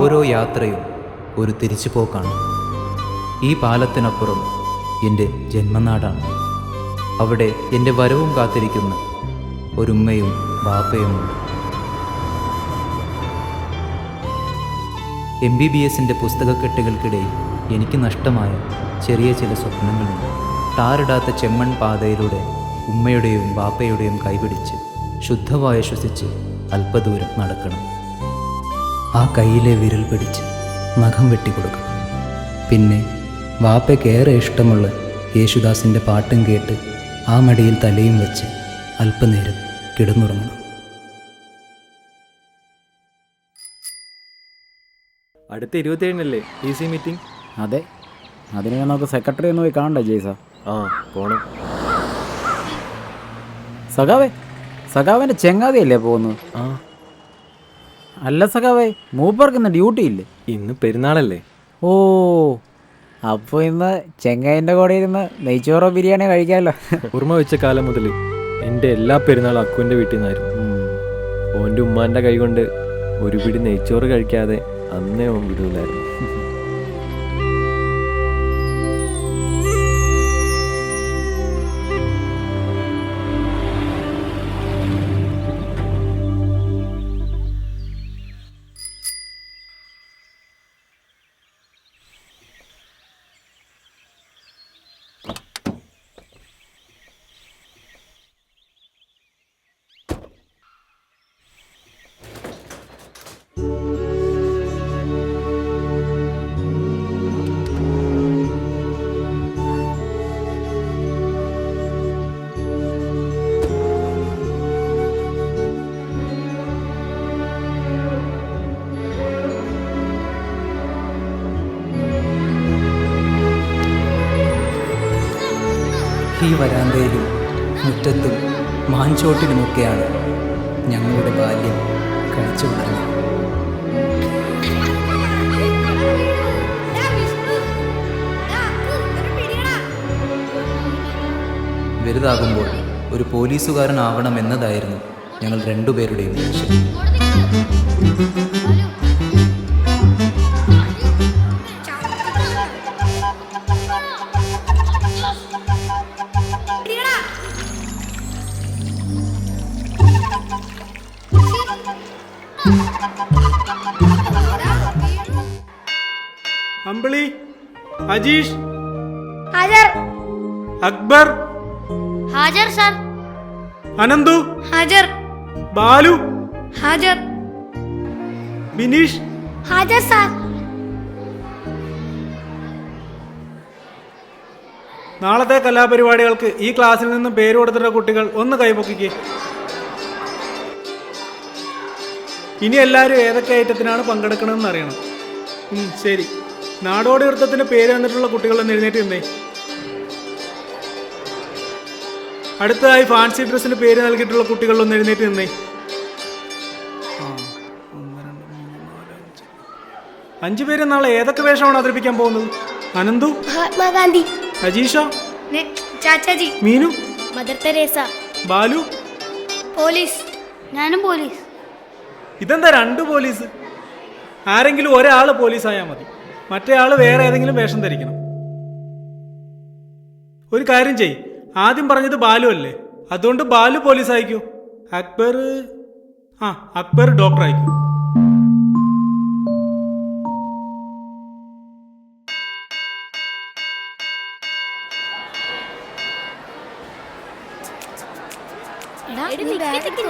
ഓരോ യാത്രയും ഒരു തിരിച്ചു പോക്കാണ് ഈ പാലത്തിനപ്പുറം എന്റെ ജന്മനാടാണ്. അവിടെ എന്റെ വരവും കാത്തിരിക്കുന്ന ഒരുമ്മയും ബാപ്പയുമുണ്ട് എം ബി ബി എസിന്റെ പുസ്തകക്കെട്ടുകൾക്കിടയിൽ എനിക്ക് നഷ്ടമായ ചെറിയ ചില സ്വപ്നങ്ങളുണ്ട്. ടാറിടാത്ത ചെമ്മൺ പാതയിലൂടെ ഉമ്മയുടെയും ബാപ്പയുടെയും കൈപിടിച്ച് ശുദ്ധവായ ശ്വസിച്ച് അല്പദൂരം നടക്കണം. ആ കയ്യിലെ വിരൽ പിടിച്ച് നഖം വെട്ടിക്കൊടുക്കണം. പിന്നെ വാപ്പയ്ക്കേറെ ഇഷ്ടമുള്ള യേശുദാസിന്റെ പാട്ടും കേട്ട് ആ മടിയിൽ തലയും വെച്ച് അല്പനേരം കിടന്നുറങ്ങണം. അടുത്ത ഇരുപത്തിയേഴിനല്ലേ പി സി മീറ്റിംഗ്? അതെ. അതിന് നമുക്ക് സെക്രട്ടറി ഒന്ന് പോയി കാണണ്ട ജയ്സ? ആ പോണം. സഖാവേ സഖാവിന്റെ ചെങ്ങാതിയല്ലേ പോകുന്നത്? ആ. അല്ല സഖാവേ മൂപ്പർക്ക് ഇന്ന് ഡ്യൂട്ടി ഇല്ലേ? ഇന്ന് പെരുന്നാളല്ലേ. ഓ അപ്പോൾ ഇന്ന് ചെങ്ങായിന്റെ കൂടെ ഇരുന്ന് നെയ്ച്ചോറോ ബിരിയാണി കഴിക്കാമല്ലോ ഓർമ്മ വെച്ച കാലം മുതൽ എന്റെ എല്ലാ പെരുന്നാളും അക്കുവിന്റെ വീട്ടിൽ നിന്നായിരുന്നു. ഓന്റെ ഉമ്മാന്റെ കൈ കൊണ്ട് ഒരു പിടി നെയ്ച്ചോറ് കഴിക്കാതെ അന്നേ ഓൻ വിടൂലായിരുന്നു മുറ്റത്തും മാഞ്ചോട്ടിലുമൊക്കെയാണ് ഞങ്ങളുടെ ബാല്യം കഴിച്ചു വളർന്നത് വലുതാകുമ്പോൾ ഒരു പോലീസുകാരനാവണം എന്നതായിരുന്നു ഞങ്ങൾ രണ്ടുപേരുടെയും ലക്ഷ്യം. അജീഷ് ഹാജർ. അക്ബർ? ഹാജർ സർ. അനന്തു? ഹാജർ. ബാലു? ഹാജർ. ബിനീഷ്? ഹാജർ സർ. നാളത്തെ കലാപരിപാടികൾക്ക് ഈ ക്ലാസ്സിൽ നിന്ന് പേര് കൊടുത്തിട്ട കുട്ടികൾ ഒന്ന് കൈപൊക്കിക്ക്. ഇനി എല്ലാവരും ഏതൊക്കെ ഐറ്റത്തിനാണ് പങ്കെടുക്കണമെന്ന് അറിയണം. ശരി. നാടോടി വൃത്തത്തിന്റെ പേര് വന്നിട്ടുള്ള കുട്ടികൾ എന്ന് എഴുന്നേറ്റ് നിന്നേ. അടുത്തതായി ഫാൻസി ഡ്രസ്സിന് പേര് നൽകിയിട്ടുള്ള കുട്ടികൾ ഒന്ന് എഴുന്നേറ്റ് നിന്നേ. അഞ്ച്. പേര് നാളെ ഏതൊക്കെ വേഷമാണ് അവതരിപ്പിക്കാൻ പോകുന്നത്? Ananthu Mahatma Gandhi Ajeesha Chachaji Meenu Mother Teresa Balu. Police ഞാനും പോലീസ്. ഇതെന്താ രണ്ട് പോലീസ്? ആരെങ്കിലും ഒരാൾ പോലീസായാൽ മതി. മറ്റേ ആൾ വേറെ ഏതെങ്കിലും വേഷം ധരിക്കണം. ഒരു കാര്യം ചെയ് ആദ്യം പറഞ്ഞത് ബാലു അല്ലേ? അതുകൊണ്ട് ബാലു പോലീസ് അയക്കൂ. അക്ബർ ആ അക്ബർ ഡോക്ടർ അയക്കൂ.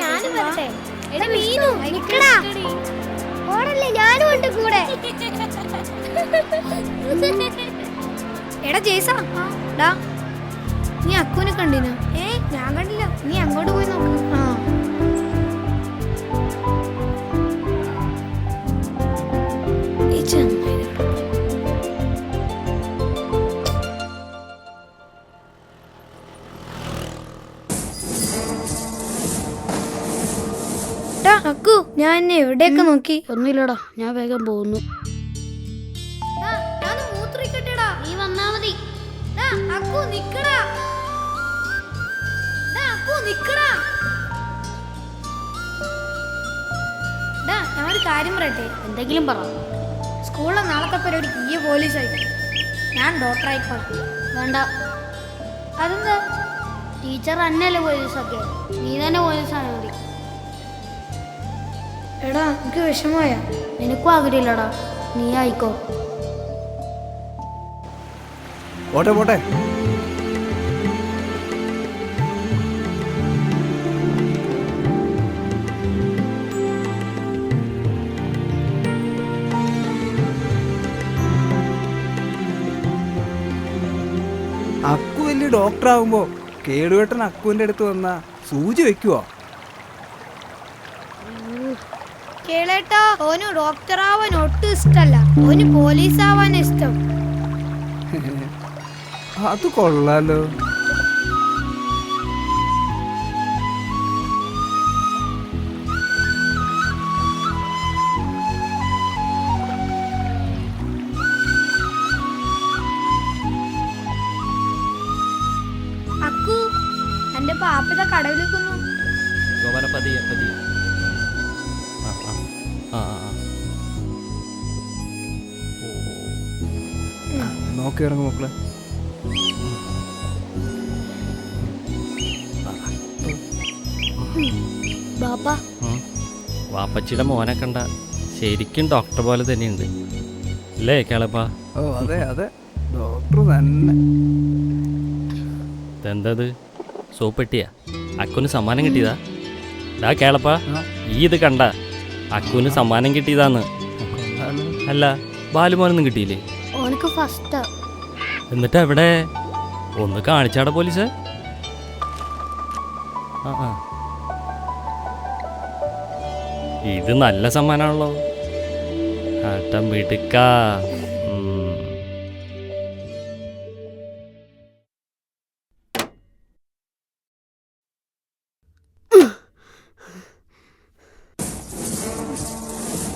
ഞാനും വരട്ടെ. എടാ മീനു നിക്കടാ. ഓടല്ലേ ഞാനും ഉണ്ട് കൂടെ. എടാ ജേസ ഡാ. നീ അക്കുനെ കണ്ടിനോ? ഏ ഞാൻ കണ്ടില്ല. നീ അങ്ങോട്ട് പോയി നോക്ക്. എവിടെയൊക്കെ നോക്കി? ഒന്നുമില്ലടാ ഞാൻ വേഗം പോകുന്നു. മൂത്രിക്കട്ടെടാ നീ വന്നാ മതി. അക്കു നിക്കടാ. അക്കു നിക്കടാ. ഒരു കാര്യം പറയട്ടെ? എന്തെങ്കിലും പറ. സ്കൂളിലെ നാളത്തെ പരിപാടിക്ക് ഈ പോലീസ് ആയി ഞാൻ ഡോക്ടറായി ആയിക്കോളാം വേണ്ട. അതെന്താ? ടീച്ചർ തന്നെയല്ലേ പോലീസൊക്കെ. നീ തന്നെ പോലീസാണ് മതി. എടാ എനിക്ക് വിഷമമായ? നിനക്കും ആഗ്രഹമില്ലടാ. നീ ആയിക്കോ. പോട്ടെ പോട്ടെ. അക്കു വലിയ ഡോക്ടർ ആവുമ്പോ കേടുവേട്ടൻ അക്കുവിന്റെ അടുത്ത് വന്ന സൂചി വെക്കുവോ? കേളേട്ടാ ഓന് ഡോക്ടർ ആവാൻ ഒട്ടും ഇഷ്ടല്ല. ഓന് പോലീസ് ആവാൻ ഇഷ്ടം. അത് കൊള്ളാലോ. അക്കു എന്റെ പാപ്പിത കടവിലേക്കുന്നു പതിയെ പതിയെ ആ നോക്കി ഇറങ്ങും മക്കളെ. ബാപ്പാ. വാപ്പച്ചിയുടെ മോനെ കണ്ട ശരിക്കും ഡോക്ടർ പോലെ തന്നെയുണ്ട്. അല്ലേ കേളപ്പാ? ഓ അതെ അതെ. ഡോക്ടർ തന്നെ. ഇതെന്തത്? സോപ്പെട്ടിയാ അക്കൊന്ന് സമ്മാനം കിട്ടിയതാ? ഡാ കേളപ്പാ ഈ ഇത് കണ്ട. അക്കുന് സമ്മാനം കിട്ടിയതാന്ന് അല്ല ബാലുമോനൊന്നും കിട്ടിയില്ലേ? ഓനക്ക് ഫസ്റ്റാ എന്നിട്ട് എവിടെ ഒന്ന് കാണിച്ചാടാ പോലീസ്. ആ ആ. ഇത് നല്ല സമ്മാനമാണല്ലോ ആട്ടം മിടുക്ക.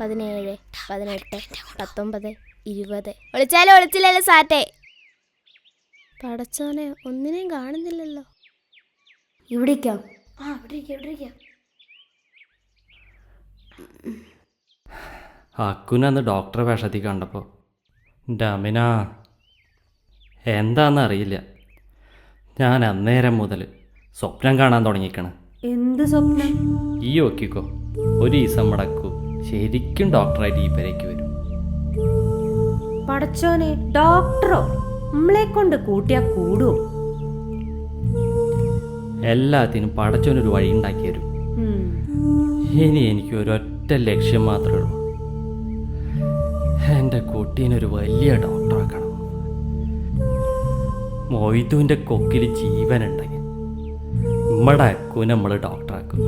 പതിനേഴ് പതിനെട്ട് പത്തൊമ്പത് ഇരുപത്. ഒളിച്ചാലോ ഒളിച്ചില്ലല്ലോ സാറ്റേ. പടച്ചോനെ ഒന്നിനെയും കാണുന്നില്ലല്ലോ. ഇവിടേക്കാം? ആ ഇവിടെ ഇവിടെ ഇരിക്കാം. അന്ന് ഡോക്ടറെ വേഷത്തിൽ കണ്ടപ്പോൾ ഡമിന എന്താണെന്നറിയില്ല ഞാൻ അന്നേരം മുതൽ സ്വപ്നം കാണാൻ തുടങ്ങിക്കണ് എന്ത് സ്വപ്നം? ഈ ഒക്കിക്കോ ഒരു ഈസം മുടക്കൂ. ശരിക്കും ഡോക്ടറായിട്ട് ഈ പെരയ്ക്ക് വരും. പടച്ചോനെ ഡോക്ടറോ? നമ്മളെ കൊണ്ട് കൂട്ടിയാ കൂടുവോ? എല്ലാത്തിനും പടച്ചോനൊരു വഴി ഉണ്ടാക്കി തരും. ഇനി എനിക്ക് ഒരൊറ്റ ലക്ഷ്യം മാത്രമേ ഉള്ളൂ. എന്റെ കുട്ടീനൊരു വലിയ ഡോക്ടറാക്കണം മൊയ്തുവിന്റെ കൊക്കിൽ ജീവനുണ്ടെങ്കിൽ നമ്മുടെ അക്കുവിനെ നമ്മൾ ഡോക്ടറാക്കും.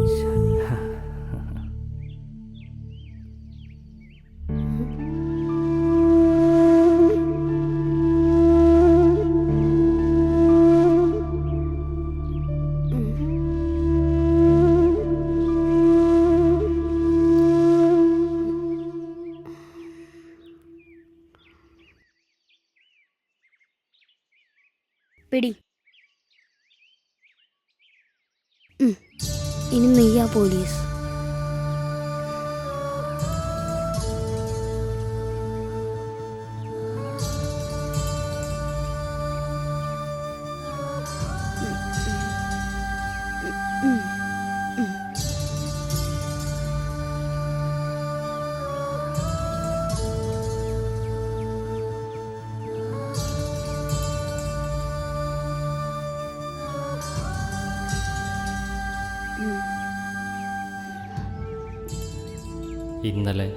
ഇന്നലെ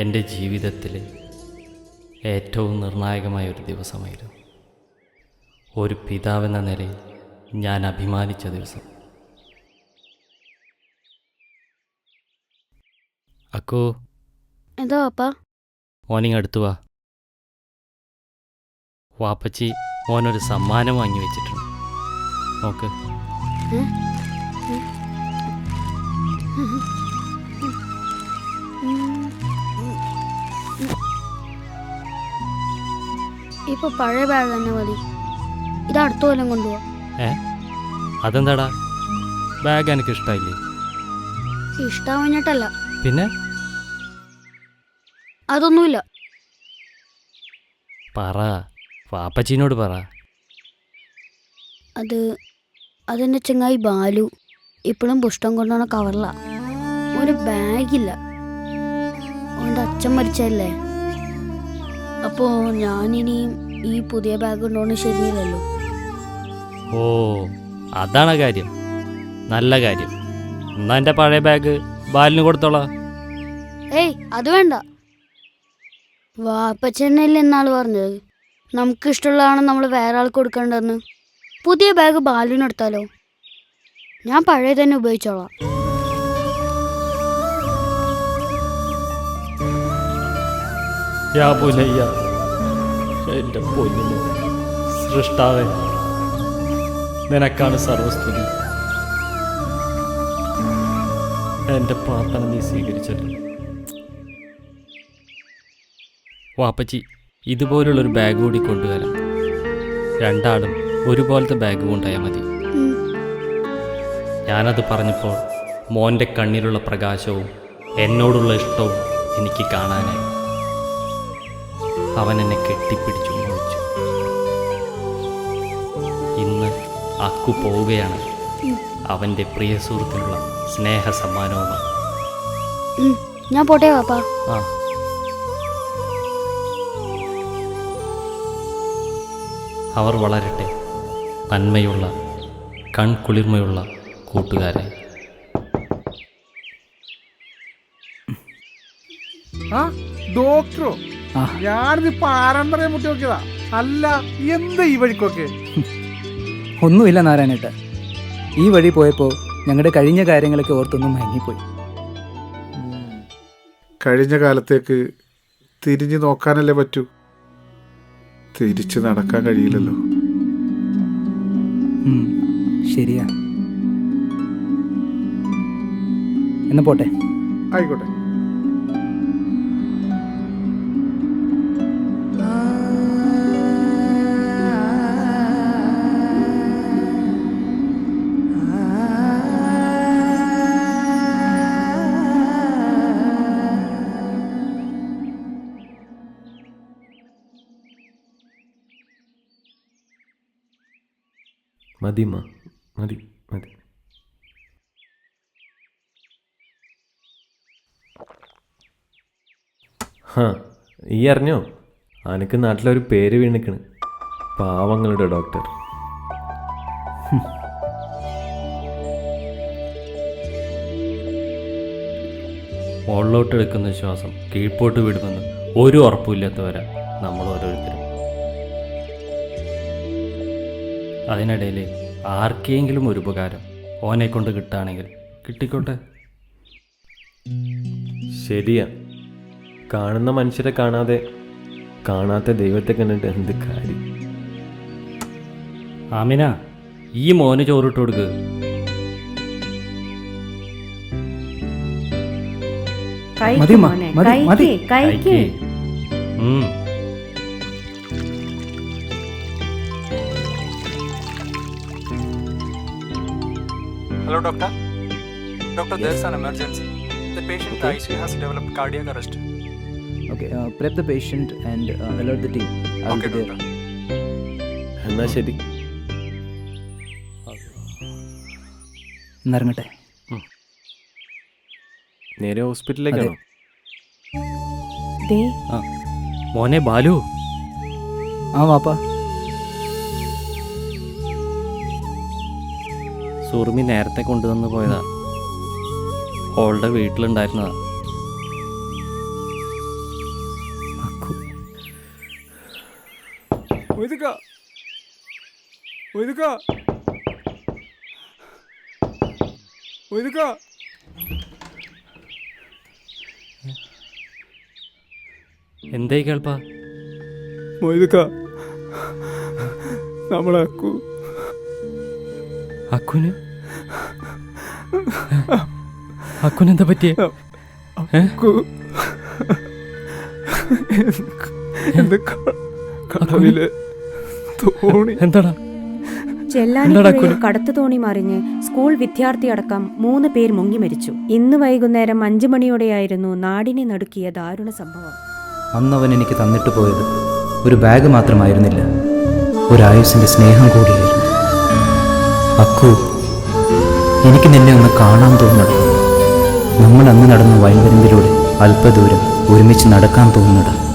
എന്റെ ജീവിതത്തിലെ ഏറ്റവും നിർണായകമായ ഒരു ദിവസമായിരുന്നു. ഒരു പിതാവെന്ന നിലയിൽ ഞാൻ അഭിമാനിച്ച ദിവസം. അക്കോ. എന്താ പാപ്പ മോനിങ് അടുത്തു വാ. വാപ്പച്ചി മോനൊരു സമ്മാനം വാങ്ങി വെച്ചിട്ടുണ്ട്. നോക്ക്. ഇപ്പൊ പഴയ ബാഗ് തന്നെ മതി. ഇത് അടുത്ത കൊല്ലം കൊണ്ടുപോവാ. ഏ? അതെന്താടാ? ബാഗ് എനിക്ക് ഇഷ്ടമായില്ലേ ഇഷ്ടാവഞ്ഞിട്ടല്ല. പിന്നെ? അതൊന്നുമില്ല. പറ. പാപ്പച്ചീനോട് പറ. അത് അതെന്റെ ചെങ്ങായി ബാലു. ഇപ്പോഴും പുഷ്ടം കൊണ്ടുപോണ കവറില ഒരു ബാഗില്ല അവന്റെ അച്ഛൻ മരിച്ചല്ലേ അപ്പോ ഞാനിനിയും ഈ പുതിയ ബാഗ് കൊണ്ടുപോകണ ശരിയല്ലല്ലോ. ഓ അതാണ് കാര്യം. നല്ല കാര്യം. എന്നാ എന്റെ പഴയ ബാഗ് ബാലിന് കൊടുത്തോളാ. ഏയ് അത് വേണ്ട. വാപ്പച്ചെന്നല്ലേ എന്നാൾ പറഞ്ഞത്? നമുക്ക് ഇഷ്ടമുള്ളതാണ് നമ്മൾ വേറെ ആൾക്ക് കൊടുക്കേണ്ടതെന്ന്? പുതിയ ബാഗ് ബാലിനെടുത്താലോ ഞാൻ പഴയ തന്നെ ഉപയോഗിച്ചോളാം. യാ പുലയ്യ എന്റെ പൊന്നു സൃഷ്ടാവേ നിനക്കാണ് സർവസ്തുതി എന്റെ പ്രാർത്ഥന നീ സ്വീകരിച്ചത് വാപ്പച്ചി ഇതുപോലുള്ളൊരു ബാഗ് കൂടി കൊണ്ടുവരാം. രണ്ടാളും ഒരുപോലത്തെ ബാഗ് കൊണ്ടുപോയാൽ മതി. ഞാനത് പറഞ്ഞപ്പോൾ മോന്റെ കണ്ണിലുള്ള പ്രകാശവും എന്നോടുള്ള ഇഷ്ടവും എനിക്ക് കാണാനായി. അവൻ എന്നെ കെട്ടിപ്പിടിച്ചു മോഹിച്ചു ഇന്ന് അക്കു പോവുകയാണ് അവന്റെ പ്രിയ സുഹൃത്തിനുള്ള സ്നേഹ സമ്മാനവുമായി ഞാൻ പോട്ടെ പാപ്പാ ആ. അവർ വളരട്ടെ നന്മയുള്ള കൺകുളിർമയുള്ള കൂട്ടുകാരെ. ആ ഡോക്ടറോ. ഞാനിത് പാരമ്പര്യം മുട്ടി നോക്കിയതാ. അല്ല എന്താ ഈ വഴിക്കൊക്കെ? ഒന്നുമില്ല നാരായണേട്ട. ഈ വഴി പോയപ്പോൾ ഞങ്ങളുടെ കഴിഞ്ഞ കാര്യങ്ങളൊക്കെ ഓർത്തൊന്നും മയങ്ങിപ്പോയി. കഴിഞ്ഞ കാലത്തേക്ക് തിരിഞ്ഞു നോക്കാനല്ലേ പറ്റൂ? തിരിച്ചു നടക്കാൻ കഴിയില്ലല്ലോ. ശരിയാ. എന്നാ പോട്ടെ. ആയിക്കോട്ടെ. മതി മതി മതി. ഹാ ഈ അറിഞ്ഞോ? അനക്ക് നാട്ടിലൊരു പേര് വീണിക്കണ്. പാവങ്ങളുടെ ഡോക്ടർ. മുകളിലോട്ട് എടുക്കുന്ന ശ്വാസം കീഴ്പോട്ട് വിടുമെന്ന് ഒരു ഉറപ്പുമില്ലാത്തവരാ നമ്മൾ ഓരോരുത്തരും അതിനിടയിൽ ആർക്കെങ്കിലും ഒരു ഉപകാരം ഓനെ കൊണ്ട് കിട്ടുകയാണെങ്കിൽ കിട്ടിക്കോട്ടെ. ശരിയാ. കാണുന്ന മനുഷ്യരെ കാണാതെ കാണാത്ത ദൈവത്തെ കണ്ടിട്ട് എന്ത് കാര്യം? ആമിന ഈ മോന് ചോറിട്ട് കൊടുക്ക്. മതി, മതി, മതി. Hello, doctor. Doctor, there's an emergency. The patient okay. ICU has developed cardiac arrest. Okay, uh, prep the patient and uh, alert the team. I'll Okay, be there. എന്നാ ശരി എന്നിറങ്ങട്ടെ നേരെ ഹോസ്പിറ്റലിലേക്കാണോ മോനെ ബാലു ആ വാപ്പാ സുറുമി നേരത്തെ കൊണ്ടുവന്ന് പോയതാ. ഓളുടെ വീട്ടിലുണ്ടായിരുന്നതാ. ഒതുക്ക. എന്തായി കേൾപ്പാ? ഒതുക്ക. നമ്മളെ അക്കുന്? അക്കുന് എന്താ പറ്റിയേ? കടവിൽ തോണി. എന്താടാ? ചെല്ലാനിപ്പുഴയിൽ കടത്തു തോണി മറിഞ്ഞ് സ്കൂൾ വിദ്യാർത്ഥി അടക്കം മൂന്ന് പേർ മുങ്ങി മരിച്ചു. ഇന്ന് വൈകുന്നേരം അഞ്ചു മണിയോടെയായിരുന്നു നാടിനെ നടുക്കിയ ദാരുണ സംഭവം. അന്നവൻ എനിക്ക് തന്നിട്ട് പോയത് ഒരു ബാഗ് മാത്രമായിരുന്നില്ല. ഒരായുസിന്റെ സ്നേഹം കൂടിയായിരുന്നു. അക്കു എനിക്ക് നിന്നെ ഒന്ന് കാണാൻ തോന്നണം. നമ്മൾ അന്ന് നടന്ന വയൽവരമ്പിലൂടെ അല്പദൂരം ഒരുമിച്ച് നടക്കാൻ തോന്നണം.